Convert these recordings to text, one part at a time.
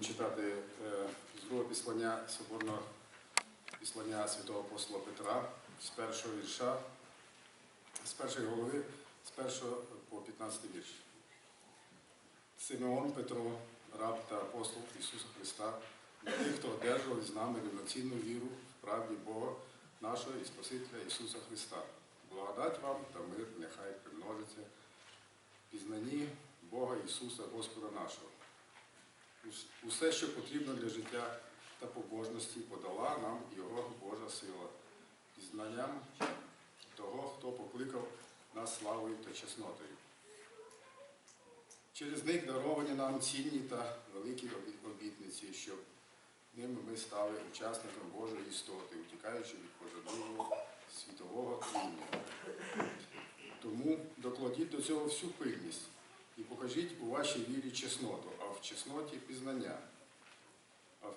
будемо читати е, з другого післання соборного післання святого апостола Петра з першого вірша, з першої голови, з першого по 15 вірш. Симеон Петро, раб та апостол Ісуса Христа, для тих, хто одержав з нами рівноцінну віру в правді Бога, нашого і Спасителя Ісуса Христа. Благодать вам та мир нехай примножиться пізнанні Бога Ісуса, Господа нашого. Ус- Усе, що потрібно для життя та побожності, подала нам Його Божа сила, пізнанням того, хто покликав нас славою та чеснотою. Через них даровані нам цінні та великі обітниці, щоб ними ми стали учасником Божої істоти, утікаючи від пожадливого світового тління. Тому докладіть до цього всю пильність і покажіть у вашій вірі чесноту, а в чесноті пізнання, а в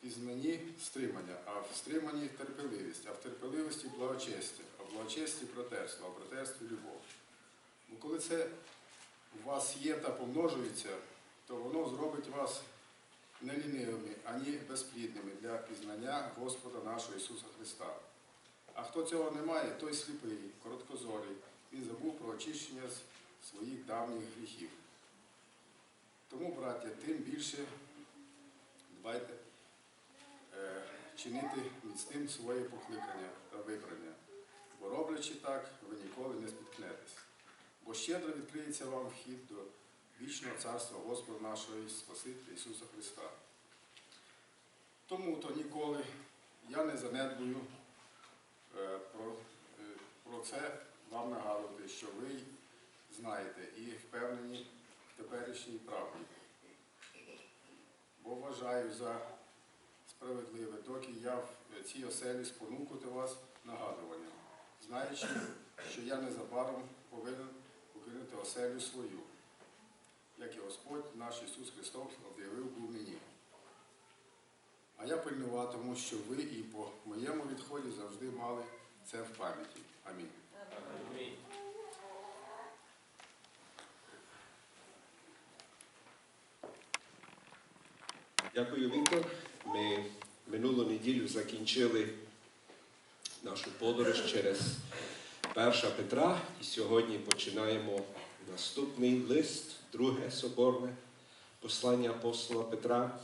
пізнанні стримання, а в стриманні терпеливість, а в терпеливості благочестя, а в благочесті братерство, а в братерстві любов. Бо коли це у вас є та помножується, то воно зробить вас не лінивими, ані безплідними для пізнання Господа нашого Ісуса Христа. А хто цього не має, той сліпий, короткозорий, він забув про очищення з своїх давніх гріхів. Тому, браття, тим більше дбайте е, чинити міцним своє покликання та вибрання, бо роблячи так, ви ніколи не спіткнетесь. Бо щедро відкриється вам вхід до вічного царства Господа нашого і Спасителя Ісуса Христа. Тому то ніколи я не занедбую е, про, е, про це вам нагадувати, що ви знаєте і впевнені в теперішній правді. Бо вважаю за справедливе, доки я в цій оселі спонукати вас нагадуванням, знаючи, що я незабаром повинен покинути оселю свою, як і Господь наш Ісус Христос об'явив був мені. А я пильнуватиму, що ви і по моєму відході завжди мали це в пам'яті. Амінь. Дякую, Віктор. Ми минулу неділю закінчили нашу подорож через перша Петра і сьогодні починаємо наступний лист, друге соборне послання апостола Петра.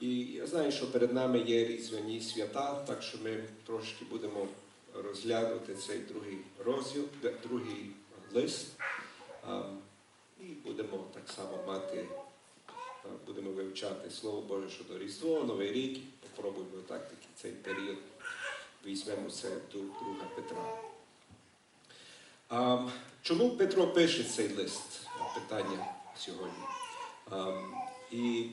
І я знаю, що перед нами є різдвяні свята, так що ми трошки будемо розглянути цей другий розділ, другий лист. І будемо так само мати будемо вивчати Слово Боже щодо Різдво, Новий рік. Попробуємо так таки цей період. Візьмемо це до друга Петра. А, чому Петро пише цей лист? Питання сьогодні. А, і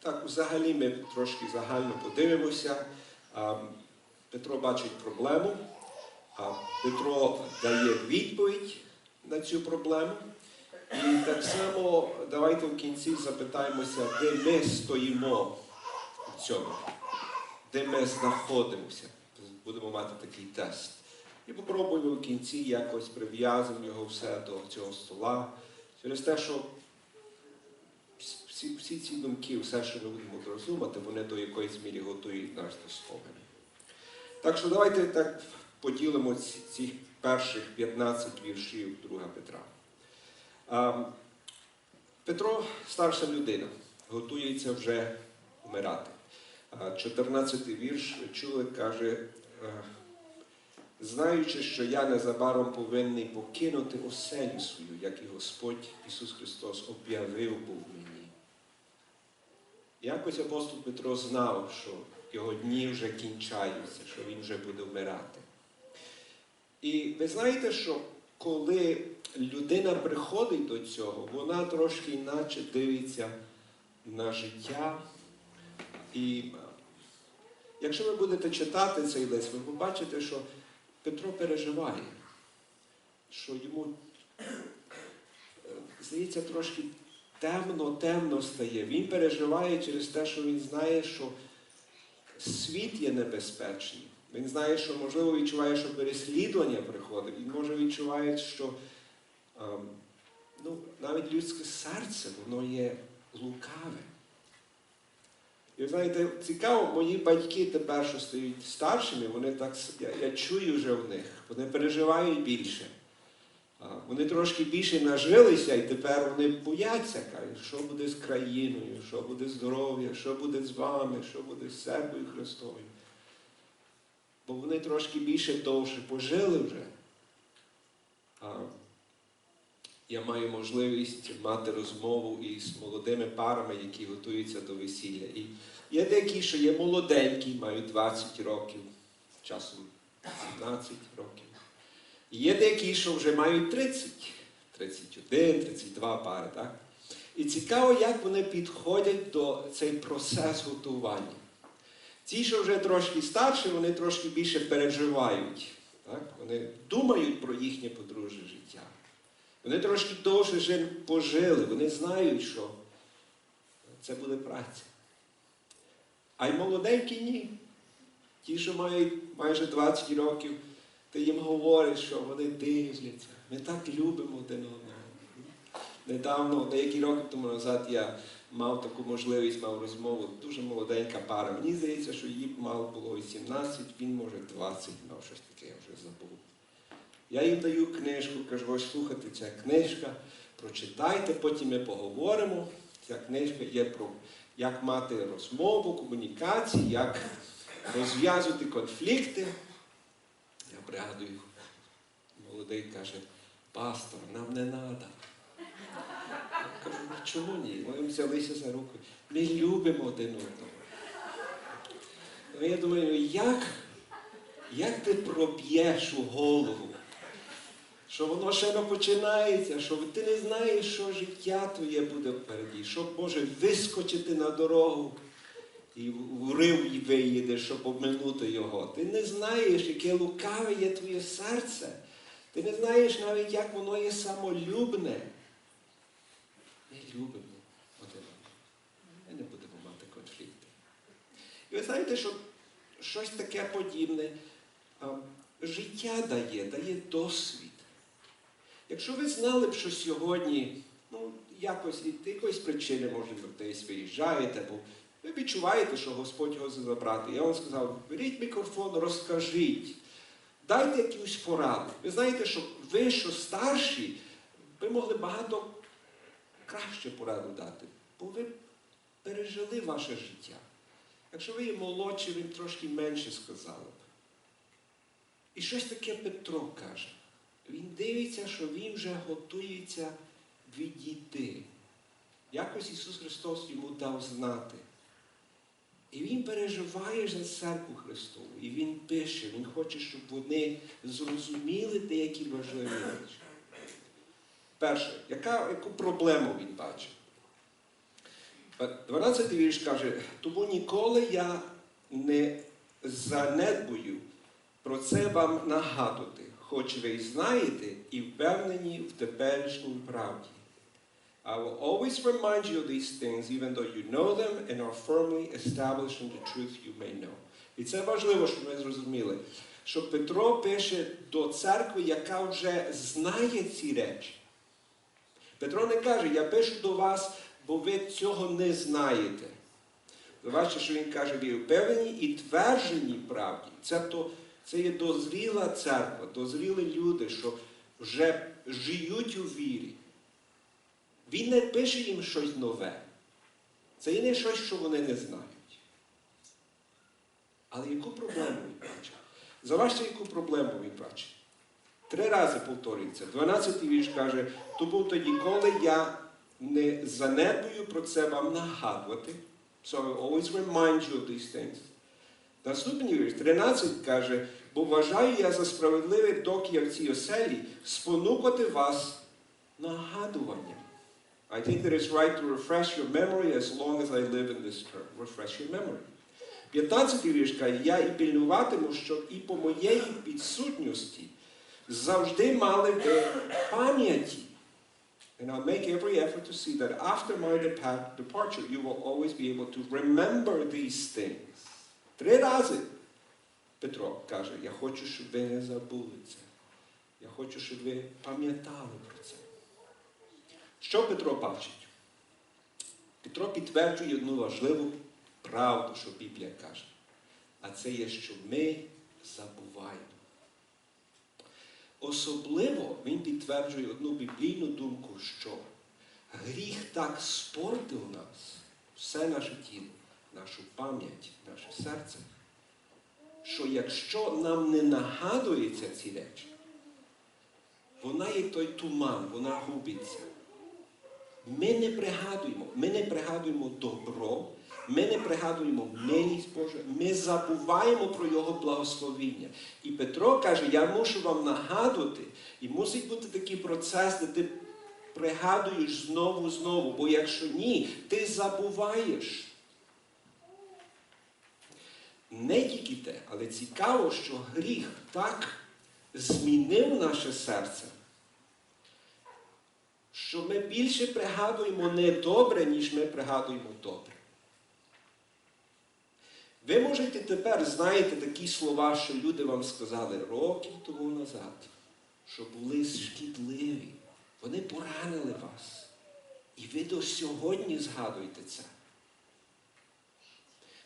так, взагалі ми трошки загально подивимося. А, Петро бачить проблему, а Петро дає відповідь на цю проблему. І так само давайте в кінці запитаємося, де ми стоїмо в цьому, де ми знаходимося. Будемо мати такий тест. І попробуємо в кінці якось прив'язуємо його все до цього стола. Через те, що всі, всі ці думки, все, що ми будемо розуміти, вони до якоїсь мірі готують нас до спогаду. Так що давайте так поділимо ці, ці перших 15 віршів друга Петра. А, Петро старша людина, готується вже вмирати. 14-й вірш ви чули, каже, е, знаючи, що я незабаром повинний покинути оселю свою, як і Господь Ісус Христос об'явив був мені. Якось апостол Петро знав, що його дні вже кінчаються, що він вже буде вмирати. І ви знаєте, що коли людина приходить до цього, вона трошки іначе дивиться на життя. І е, якщо ви будете читати цей лист, ви побачите, що Петро переживає, що йому, е, здається, трошки темно-темно стає. Він переживає через те, що він знає, що світ є небезпечний. Він знає, що можливо відчуває, що переслідування приходить. Він може відчуває, що ем, ну, навіть людське серце, воно є лукаве. І знаєте, цікаво, мої батьки тепер, що стають старшими, вони так я, я чую вже в них, вони переживають більше. Вони трошки більше нажилися і тепер вони бояться, кажуть, що буде з країною, що буде здоров'я, що буде з вами, що буде з церквою Христовою. Бо вони трошки більше довше пожили вже. А я маю можливість мати розмову із молодими парами, які готуються до весілля. І є деякі, що є молоденькі, мають 20 років, часом 17 років. І є деякі, що вже мають 30, 31, 32 пари. Так? І цікаво, як вони підходять до цей процес готування. Ті, що вже трошки старші, вони трошки більше переживають. Так? Вони думають про їхнє подружжя життя. Вони трошки довше пожили, вони знають, що це буде праця. А й молоденькі ні. Ті, що мають майже 20 років, ти їм говориш, що вони дивляться. Ми так любимо один одного. Недавно, деякі роки тому назад, я мав таку можливість, мав розмову, дуже молоденька пара. Мені здається, що їй мало було 18, він може 20, мав щось таке, я вже забув. Я їм даю книжку, кажу, ось слухайте, ця книжка, прочитайте, потім ми поговоримо. Ця книжка є про як мати розмову, комунікацію, як розв'язувати конфлікти. Я пригадую, молодий каже, пастор, нам не треба. Кажу, ну чому ні? Ми взялися за руку. Ми любимо один одного. Ну, я думаю, ну, як, як ти проб'єш у голову? Що воно ще не починається, що ти не знаєш, що життя твоє буде впереді, що може вискочити на дорогу і в рив виїдеш, щоб обминути його. Ти не знаєш, яке лукаве є твоє серце. Ти не знаєш навіть, як воно є самолюбне. Ми любимо один одного. Ми не будемо мати конфлікти. І ви знаєте, що щось таке подібне життя дає, дає досвід. Якщо ви знали б, що сьогодні, ну, якось від якоїсь причини, може, ви десь виїжджаєте, бо ви відчуваєте, що Господь його забрати. Я вам сказав, беріть мікрофон, розкажіть, дайте якусь пораду. Ви знаєте, що ви, що старші, ви могли багато краще пораду дати, бо ви пережили ваше життя. Якщо ви є молодші, ви трошки менше сказали б. І щось таке Петро каже. Він дивиться, що він вже готується відійти. Якось Ісус Христос йому дав знати. І він переживає за церкву Христову. І він пише, він хоче, щоб вони зрозуміли деякі важливі речі. Перше, яка, яку проблему він бачив? 12 вірш каже, тому ніколи я не занедбую про це вам нагадувати, хоч ви й знаєте і впевнені в теперішній правді. I will always remind you of these things, even though you know them and are firmly established in the truth you may know. І це важливо, щоб ми зрозуміли, що Петро пише до церкви, яка вже знає ці речі. Петро не каже, я пишу до вас, бо ви цього не знаєте. Ви бачите, що він каже, ви впевнені і тверджені правді. Це, то, це є дозріла церква, дозріли люди, що вже живуть у вірі. Він не пише їм щось нове. Це є не щось, що вони не знають. Але яку проблему він бачить? Заважте, яку проблему він бачить. Три рази повторюється. 12 вірш каже, тому тоді, коли я не занедбую про це вам нагадувати. So I always remind you of these things. Наступний вірш, 13 каже, бо вважаю я за справедливе, доки я в цій оселі, спонукати вас нагадуванням. I think that it's right to refresh your memory as long as I live in this earth. Refresh your memory. 15 вірш каже, я і пильнуватиму, щоб і по моєї відсутності завжди мали ви пам'яті. And I'll make every effort to see that after my departure, you will always be able to remember these things. Три рази Петро каже, я хочу, щоб ви не забули це. Я хочу, щоб ви пам'ятали про це. Що Петро бачить? Петро підтверджує одну важливу правду, що Біблія каже. А це є, що ми забуваємо. Особливо він підтверджує одну біблійну думку, що гріх так спортив нас, все наше тіло, нашу пам'ять, наше серце, що якщо нам не нагадуються ці речі, вона є той туман, вона губиться. Ми не пригадуємо, ми не пригадуємо добро, ми не пригадуємо милість Божу, ми забуваємо про Його благословіння. І Петро каже, я мушу вам нагадувати, і мусить бути такий процес, де ти пригадуєш знову знову, бо якщо ні, ти забуваєш. Не тільки те, але цікаво, що гріх так змінив наше серце, що ми більше пригадуємо недобре, ніж ми пригадуємо добре. Ви можете тепер знаєте такі слова, що люди вам сказали років тому назад, що були шкідливі. Вони поранили вас. І ви до сьогодні згадуєте це.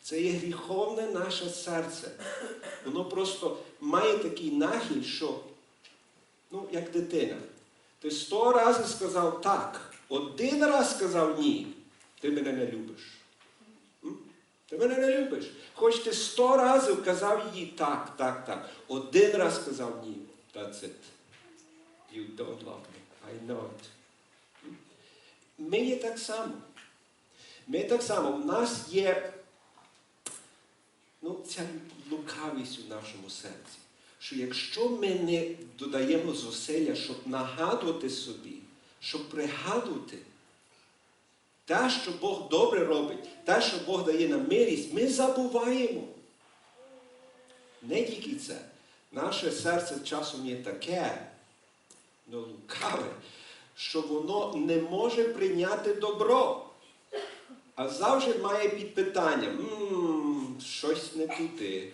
Це є гріховне наше серце. Воно просто має такий нахиль, що, ну, як дитина. Ти сто разів сказав так, один раз сказав ні, ти мене не любиш. Ти мене не любиш. Хоч ти сто разів казав їй так, так, так. Один раз сказав ні. That's it. You don't love me. I know it. Ми є так само. Ми так само. У нас є ну, ця лукавість у нашому серці. Що якщо ми не додаємо зусилля, щоб нагадувати собі, щоб пригадувати те, що Бог добре робить, те, що Бог дає нам милість, ми забуваємо. Не тільки це. Наше серце часом є таке, ну, лукаве, що воно не може прийняти добро. А завжди має під питанням, щось не туди,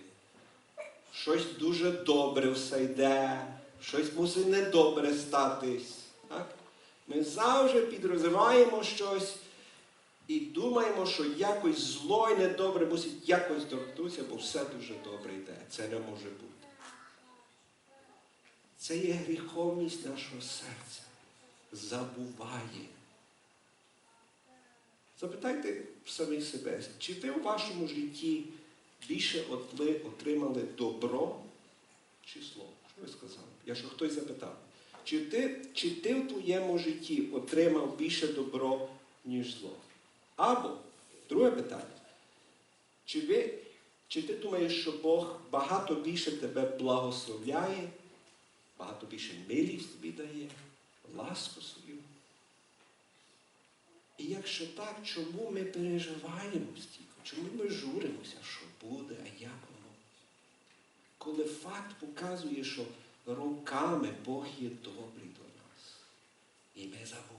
щось дуже добре все йде, щось мусить недобре статись. Так? Ми завжди підрозумаємо щось і думаємо, що якось зло і недобре мусить якось торкнутися, бо все дуже добре йде. Це не може бути. Це є гріховність нашого серця. Забуває. Запитайте самих себе, чи ви у вашому житті більше отримали добро чи зло? Що ви сказали? Якщо хтось запитав, чи ти, чи ти в твоєму житті отримав більше добро, ніж зло? Або, друге питання, чи, ви, чи ти думаєш, що Бог багато більше тебе благословляє, багато більше милість тобі дає, ласку свою? І якщо так, чому ми переживаємо стільки? Чому ми журимося, що буде, а як воно? Коли факт показує, що роками Бог є добрий до нас. І ми забуваємо,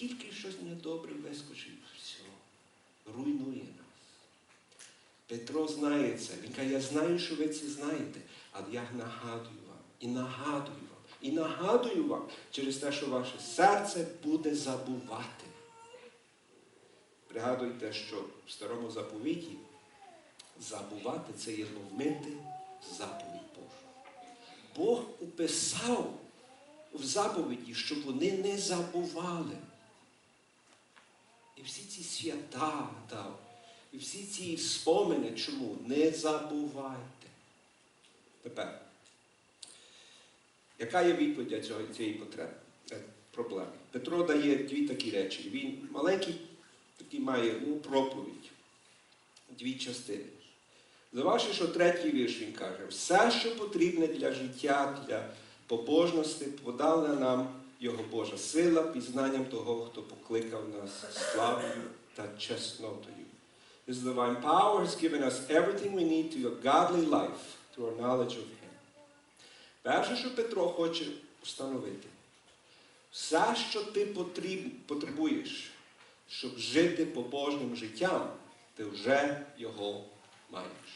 тільки щось недобре вискочить, все, руйнує нас. Петро знає це. Він каже, я знаю, що ви це знаєте, але я нагадую вам і нагадую вам. І нагадую вам через те, що ваше серце буде забувати. Пригадуйте, що в старому заповіті забувати це є ломити заповідь Божу. Бог уписав в заповіді, щоб вони не забували. І всі ці свята дав, і всі ці спомини, чому не забувайте. Тепер. Яка є відповідь цієї потреби, е, проблеми? Петро дає дві такі речі. Він маленький такий має ну, проповідь, дві частини. Заваживши, що третій вірш він каже, все, що потрібне для життя, для побожності, подала нам Його Божа сила пізнанням того, хто покликав нас славою та чеснотою. His divine power has given us everything we need to a godly life, to our knowledge of Him. Перше, що Петро хоче встановити, все, що ти потребуєш, щоб жити побожним життям, ти вже його маєш.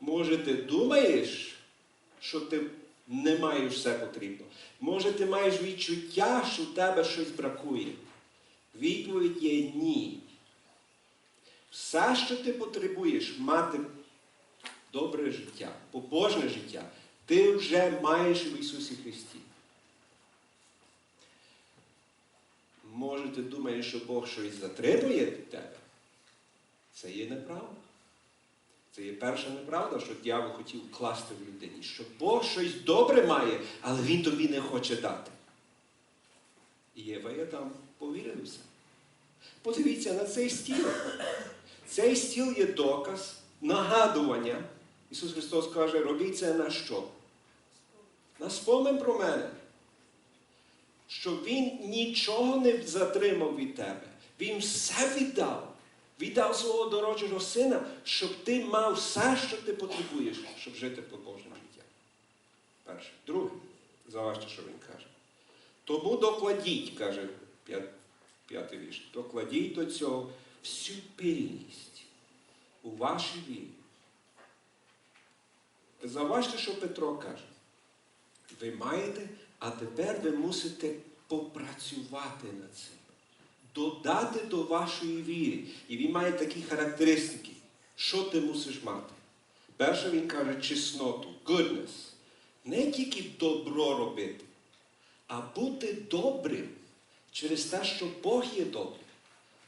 Може, ти думаєш, що ти не маєш все потрібно. Може, ти маєш відчуття, що в тебе щось бракує. Відповідь є ні. Все, що ти потребуєш мати добре життя, побожне життя, ти вже маєш в Ісусі Христі. Може, ти думаєш, що Бог щось затримує від тебе? Це є неправда. Це є перша неправда, що дьявол хотів класти в людині, що Бог щось добре має, але він тобі не хоче дати. І Єва повірили в це. Подивіться на цей стіл. Цей стіл є доказ, нагадування. Ісус Христос каже, робіть це на що? На спомин про мене. Що Він нічого не затримав від тебе. Він все віддав. Віддав свого дорожнього сина, щоб ти мав все, що ти потребуєш, щоб жити побожним життям. Перше. Друге, заважте, що він каже. Тому докладіть, каже п'ятий вірш, докладіть до цього всю пильність у вашій вірі. Заважте, що Петро каже. Ви маєте, а тепер ви мусите попрацювати над цим. Додати до вашої віри. І він має такі характеристики. Що ти мусиш мати? Перше він каже чесноту, goodness. Не тільки добро робити, а бути добрим через те, що Бог є добрий.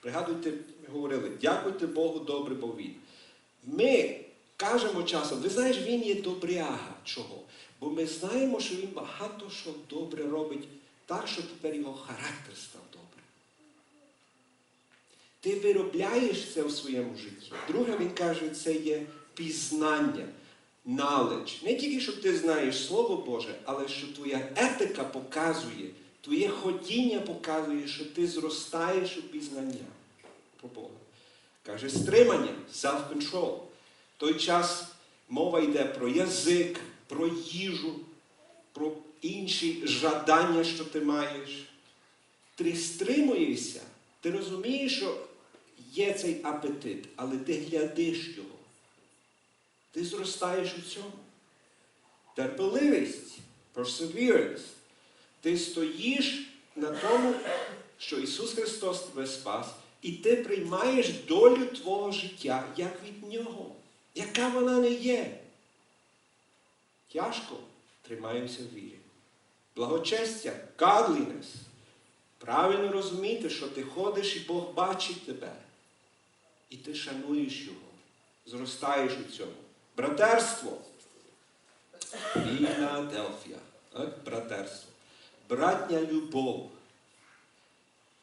Пригадуйте, ми говорили, дякуйте Богу добре, бо Він. Ми кажемо часом, ви знаєш, він є добряга. Чого? Бо ми знаємо, що він багато що добре робить так, що тепер його характер став добрим. Ти виробляєш це в своєму житті. Друге, він каже, це є пізнання, knowledge. Не тільки, що ти знаєш Слово Боже, але що твоя етика показує, твоє ходіння показує, що ти зростаєш у пізнання про Бога. Каже, стримання, self-control. В той час мова йде про язик, про їжу, про інші жадання, що ти маєш. Ти стримуєшся, ти розумієш, що є цей апетит, але ти глядиш його. Ти зростаєш у цьому. Терпеливість, perseverance. Ти стоїш на тому, що Ісус Христос тебе спас, і ти приймаєш долю твого життя як від Нього, яка вона не є. Тяжко тримаємося в вірі. Благочестя, godliness. Правильно розуміти, що ти ходиш і Бог бачить тебе. І ти шануєш Його, зростаєш у цьому. Братерство. Філадельфія. Так? Братерство. Братня любов.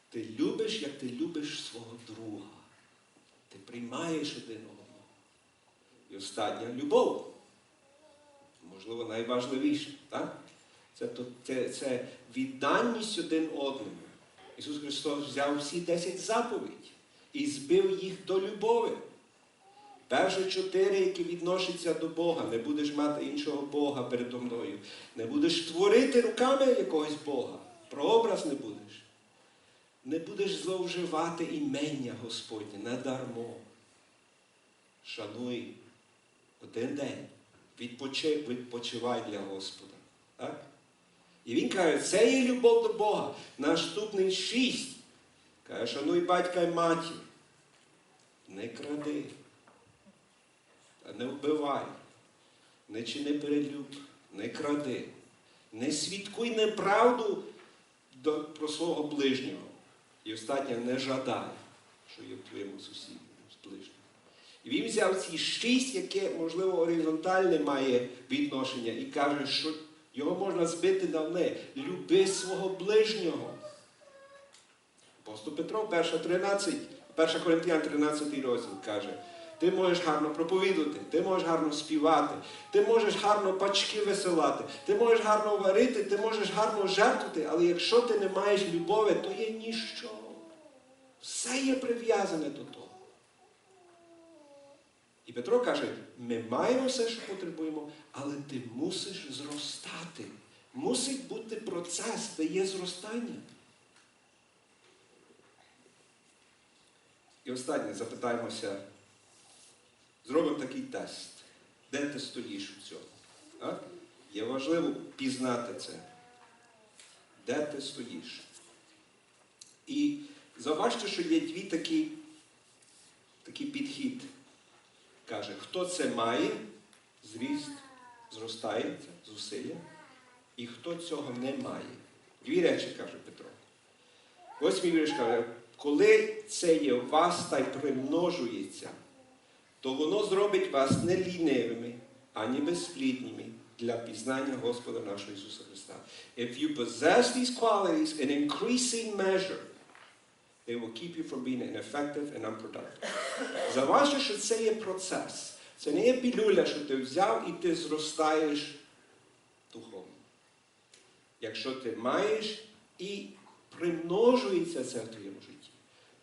Ти любиш, як ти любиш свого друга. Ти приймаєш один одного. І остання любов. Можливо, найважливіше. Так? Це, це, це відданість один одному. Ісус Христос взяв всі 10 заповідь і збив їх до любові. Перші чотири, які відносяться до Бога, не будеш мати іншого Бога передо мною. Не будеш творити руками якогось Бога. Прообраз не будеш. Не будеш зловживати імення Господнє надармо. Шануй один день. Відпочи, відпочивай для Господа. Так? І він каже, це є любов до Бога. Наступний шість. Каже, шануй батька і матір. Не кради. Не вбивай. Не чини перелюб, не кради. Не свідкуй неправду до, про свого ближнього. І останнє не жадай, що є в твоєму сусіді, з ближнього. І він взяв ці шість, яке, можливо, горизонтальне має відношення, і каже, що його можна збити на одне. Люби свого ближнього. Апостол Петро, 1, 13, 1 Коринтян 13 розділ каже, ти можеш гарно проповідувати, ти можеш гарно співати, ти можеш гарно пачки висилати, ти можеш гарно варити, ти можеш гарно жертвувати, але якщо ти не маєш любові, то є ніщо. Все є прив'язане до того. І Петро каже, ми маємо все, що потребуємо, але ти мусиш зростати. Мусить бути процес, де є зростання. І останнє запитаємося, зробимо такий тест. Де ти стоїш у цьому? Так? Є важливо пізнати це. Де ти стоїш? І зауважте, що є дві такі такий підхід. Каже, хто це має, зріст, зростається, зусилля, і хто цього не має. Дві речі, каже Петро. Восьмий вірш каже, коли це є в вас та й примножується, то воно зробить вас не лінивими, ані безплідніми для пізнання Господа нашого Ісуса Христа. If you possess these qualities in increasing measure, they will keep you from being ineffective and unproductive. Заважте, що це є процес. Це не є пілюля, що ти взяв і ти зростаєш духовно. Якщо ти маєш і примножується це в твоєму житті.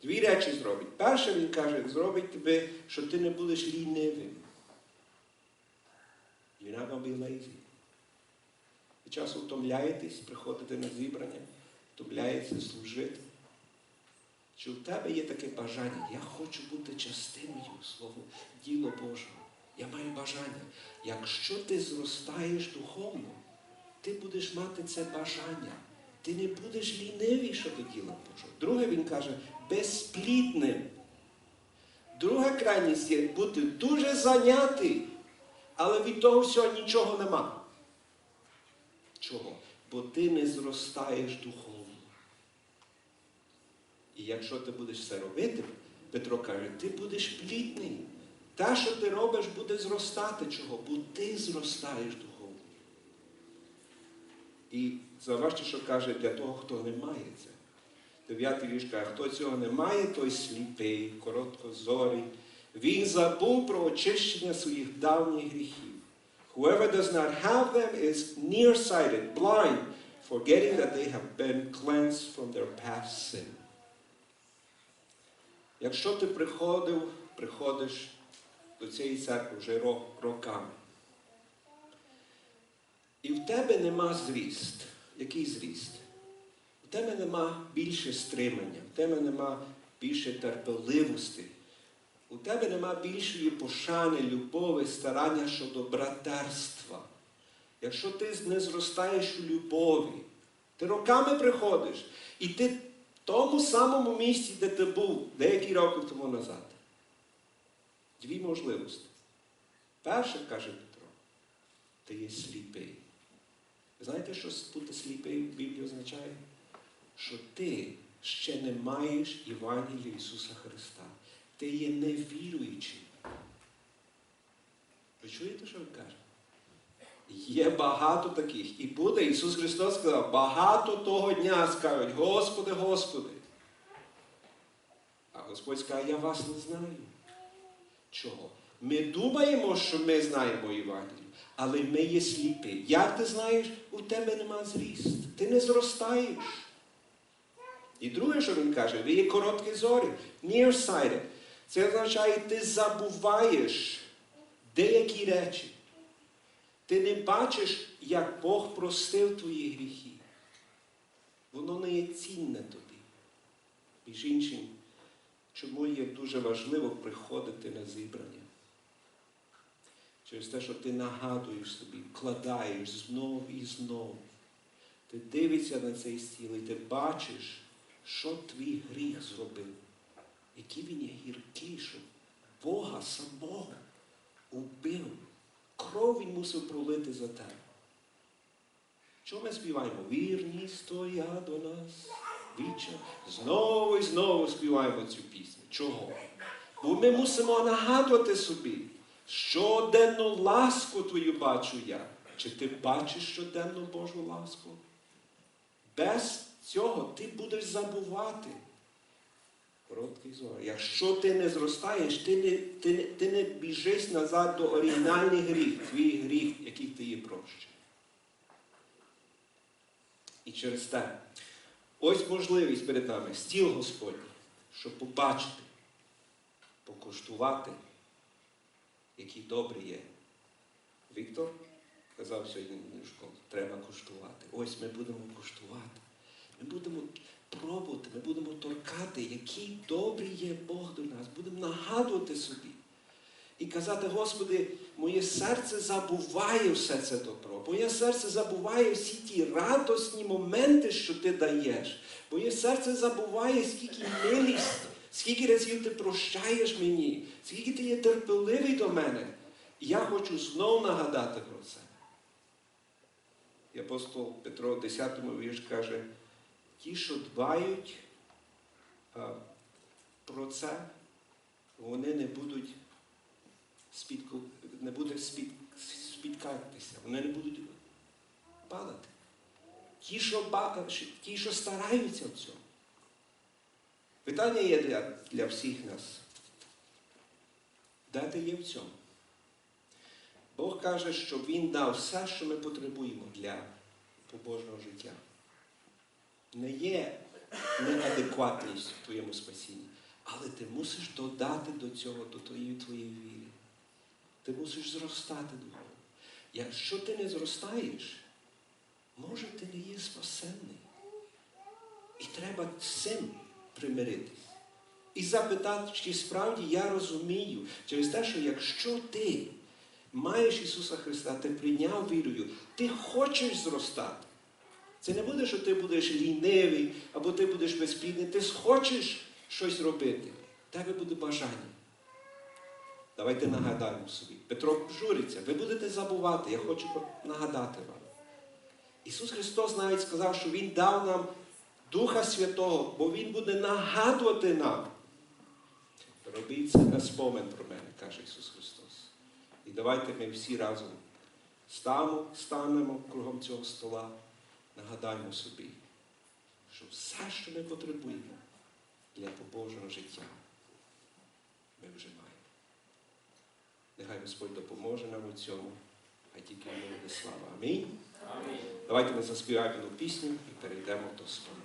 Дві речі зробить. Перше, він каже, зробить тебе, що ти не будеш лінивим. You're not to be lazy. Ви часом втомляєтесь, приходите на зібрання, втомляєтеся служити. Чи в тебе є таке бажання? Я хочу бути частиною свого діла Божого. Я маю бажання. Якщо ти зростаєш духовно, ти будеш мати це бажання. Ти не будеш лінивий щодо діла Божого. Друге, він каже, безплідним. Друга крайність є бути дуже зайнятий, але від того всього нічого нема. Чого? Бо ти не зростаєш духовно. І якщо ти будеш це робити, Петро каже, ти будеш плідний. Те, що ти робиш, буде зростати чого? Бо ти зростаєш духовно. І заважте, що каже для того, хто не має це. Дев'ятий вірш каже, хто цього не має, той сліпий, короткозорий. Він забув про очищення своїх давніх гріхів. Whoever does not have them is nearsighted, blind, forgetting that they have been cleansed from their past sin. Якщо ти приходив, приходиш до цієї церкви вже роками, і в тебе нема зріст. Який зріст? У тебе нема більше стримання, в тебе нема більше терпеливості, у тебе нема більшої пошани, любові, старання щодо братерства. Якщо ти не зростаєш у любові, ти роками приходиш, і ти в тому самому місці, де ти був деякі роки тому назад. Дві можливості. Перше, каже Петро, ти є сліпий. Знаєте, що бути сліпий в Біблії означає? Що ти ще не маєш Євангелія Ісуса Христа. Ти є невіруючим. Ви чуєте, що він каже? Є багато таких. І буде, Ісус Христос сказав, багато того дня скажуть, Господи, Господи. А Господь скаже, я вас не знаю. Чого? Ми думаємо, що ми знаємо Євангелію, але ми є сліпі. Як ти знаєш, у тебе нема зріст. Ти не зростаєш. І друге, що він каже, ви є короткі зорі, nearsighted. Це означає, ти забуваєш деякі речі. Ти не бачиш, як Бог простив твої гріхи. Воно не є цінне тобі. Між іншим, чому є дуже важливо приходити на зібрання? Через те, що ти нагадуєш собі, вкладаєш знов і знов. Ти дивишся на цей стіл і ти бачиш, що твій гріх зробив. Який він є гіркий, що Бога самого убив. Кров він мусив пролити за тебе. Що ми співаємо? Вірні стоя до нас. Віча. Знову і знову співаємо цю пісню. Чого? Бо ми мусимо нагадувати собі, щоденну ласку твою бачу я. Чи ти бачиш щоденну Божу ласку? Без цього ти будеш забувати. Короткий зор. Якщо ти не зростаєш, ти не, ти, ти не біжиш назад до оригінальних гріх, твій гріх, який ти є прощений. І через те, ось можливість перед нами, стіл Господній, щоб побачити, покуштувати, який добрий є. Віктор казав сьогодні в школі, треба куштувати. Ось ми будемо куштувати. Ми будемо пробувати, ми будемо торкати, який добрий є Бог до нас. Будемо нагадувати собі. І казати, Господи, моє серце забуває все це добро. Моє серце забуває всі ті радосні моменти, що ти даєш. Моє серце забуває, скільки милість Скільки разів ти прощаєш мені, скільки ти є терпеливий до мене. Я хочу знову нагадати про це. І апостол Петро в 10 вірш каже, ті, що дбають а, про це, вони не будуть спідку, не будуть спід, спіткатися, вони не будуть падати. Ті, що, ті, що стараються в цьому. Питання є для, для всіх нас. Де ти є в цьому? Бог каже, що Він дав все, що ми потребуємо для побожного життя. Не є неадекватність в твоєму спасінні, але ти мусиш додати до цього, до твоєї твоєї віри. Ти мусиш зростати до нього. Якщо ти не зростаєш, може ти не є спасенний. І треба цим примиритись. І запитати, чи справді я розумію, через те, що якщо ти маєш Ісуса Христа, ти прийняв вірою, ти хочеш зростати. Це не буде, що ти будеш лінивий або ти будеш безплідний. Ти схочеш щось робити. Тебе буде бажання. Давайте нагадаємо собі. Петро журиться, ви будете забувати, я хочу нагадати вам. Ісус Христос навіть сказав, що Він дав нам Духа Святого, бо Він буде нагадувати нам. Робіть це на спомин про мене, каже Ісус Христос. І давайте ми всі разом станемо, станемо кругом цього стола, нагадаємо собі, що все, що ми потребуємо для побожого життя, ми вже маємо. Нехай Господь допоможе нам у цьому, а тільки йому буде слава. Амінь. Давайте ми заспіваємо пісню і перейдемо до слова.